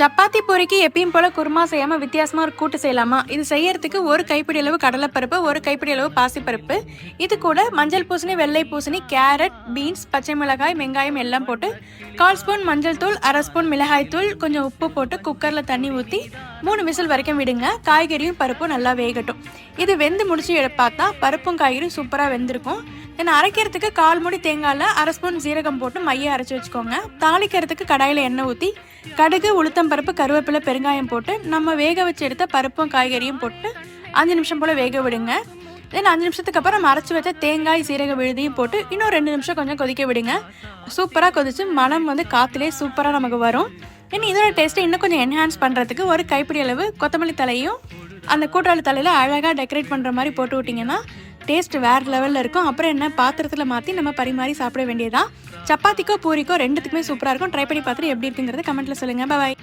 சப்பாத்தி பொறிக்கு எப்பயும் போல குருமா செய்யாம வித்தியாசமா ஒரு கூட்டு செய்யலாமா? இது செய்யறதுக்கு ஒரு கைப்பிடி அளவு கடலைப்பருப்பு ஒரு கைப்பிடி அளவு பாசிப்பருப்பு. இது கூட மஞ்சள் பூசணி வெள்ளை பூசணி கேரட் பீன்ஸ் பச்சை மிளகாய் வெங்காயம் எல்லாம் போட்டு கால் ஸ்பூன் மஞ்சள் தூள் அரை ஸ்பூன் மிளகாய் தூள் கொஞ்சம் உப்பு போட்டு குக்கர்ல தண்ணி ஊற்றி மூணு விசில் வரைக்கும் விடுங்க. காய்கறியும் பருப்பும் நல்லா வேகட்டும். இது வெந்து முடிச்சு பார்த்தா பருப்பும் காய்கறியும் சூப்பராக வெந்திருக்கும். தென் அரைக்கிறதுக்கு கால் மூடி தேங்காயில் அரை ஸ்பூன் சீரகம் போட்டு மைய அரைச்சி வச்சுக்கோங்க. தாளிக்கிறதுக்கு கடாயில் எண்ணெய் ஊற்றி கடுகு உளுத்தம் பருப்பு கருவேப்பிலை பெருங்காயம் போட்டு நம்ம வேக வச்சு எடுத்த பருப்பும் காய்கறியும் போட்டு அஞ்சு நிமிஷம் போல் வேக விடுங்க. தென் அஞ்சு நிமிஷத்துக்கு அப்புறம் அரைச்சி வச்ச தேங்காய் சீரக விழுதியும் போட்டு இன்னும் ரெண்டு நிமிஷம் கொஞ்சம் கொதிக்க விடுங்க. சூப்பராக கொதிச்சு மனம் வந்து காற்றுலேயே சூப்பராக நமக்கு வரும். இன்னும் இதோட டேஸ்ட்டை இன்னும் கொஞ்சம் என்ஹான்ஸ் பண்ணுறதுக்கு ஒரு கைப்பிடி அளவு கொத்தமல்லி தலையும் அந்த கூட்டாளி தலையில் அழகாக டெக்கரேட் பண்ணுற மாதிரி போட்டு விட்டிங்கன்னா டேஸ்ட் வேறு லெவலில் இருக்கும். அப்புறம் என்ன பாத்திரத்தில் மாற்றி நம்ம பரிமாறி சாப்பிட வேண்டியதான் சப்பாத்திக்கோ பூரிக்கோ ரெண்டுத்துக்குமே சூப்பராக இருக்கும். ட்ரை பண்ணி பார்த்துட்டு எப்படி இருக்குங்கிறத கமெண்ட்டில் சொல்லுங்கள் பாய்